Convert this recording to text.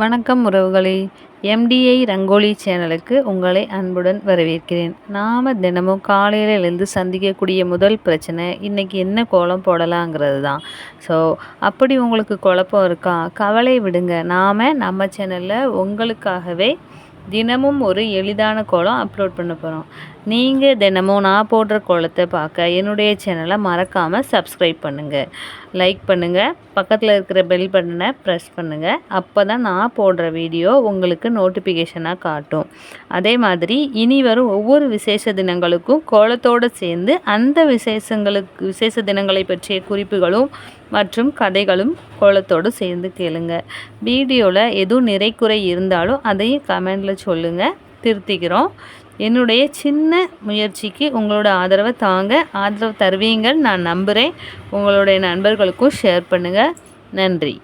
வணக்கம் உறவுகளே. எம்டிஐ ரங்கோலி சேனலுக்கு உங்களை அன்புடன் வரவேற்கிறேன். நாம் தினமும் காலையிலேருந்து சந்திக்கக்கூடிய முதல் பிரச்சனை இன்றைக்கி என்ன கோலம் போடலாங்கிறது தான். ஸோ அப்படி உங்களுக்கு குழப்பம் இருக்கா? கவலை விடுங்க. நாம் நம்ம சேனலில் உங்களுக்காகவே தினமும் ஒரு எளிதான கோலம் அப்லோட் பண்ண போகிறோம் நீங்கள் தினமும் நான் போடுற கோலத்தை பார்க்க என்னுடைய சேனலை மறக்காமல் சப்ஸ்கிரைப் பண்ணுங்கள் லைக் பண்ணுங்கள் பக்கத்தில் இருக்கிற பெல் பட்டனை ப்ரெஸ் பண்ணுங்கள் அப்போ தான் நான் போடுற வீடியோ உங்களுக்கு நோட்டிஃபிகேஷனாக காட்டும். அதே மாதிரி இனி வரும் ஒவ்வொரு விசேஷ தினங்களுக்கும் கோலத்தோடு சேர்ந்து அந்த விசேஷங்களுக்கு விசேஷ தினங்களை பற்றிய குறிப்புகளும் மற்றும் கதைகளும் கோலத்தோடு சேர்ந்து கேளுங்க. வீடியோவில் எதுவும் நிறைக்குறை இருந்தாலும் அதையும் கமெண்டில் சொல்லுங்கள் திருத்திக்கிறோம். என்னுடைய சின்ன முயற்சிக்கு உங்களோட ஆதரவை தாங்க ஆதரவு தருவீங்கள் நான் நம்புகிறேன் உங்களுடைய நண்பர்களுக்கும் ஷேர் பண்ணுங்கள் நன்றி.